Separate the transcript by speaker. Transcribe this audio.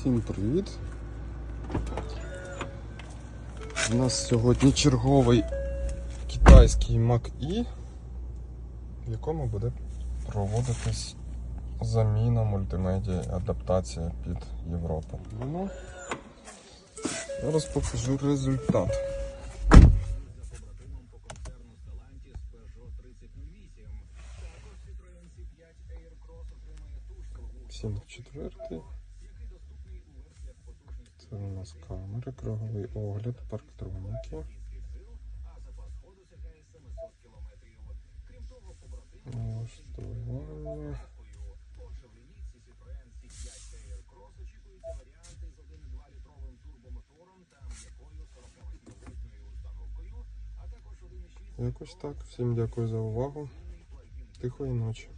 Speaker 1: Всім привіт! У нас сьогодні черговий китайський Mac E, в якому буде проводитись заміна мультимедіа адаптація під Європу. Ну, зараз покажу результат. Сім четвертий. Це у нас камери, круговий огляд, парктроніки. Налаштування. Якось так. Всім дякую за увагу. Тихої ночі.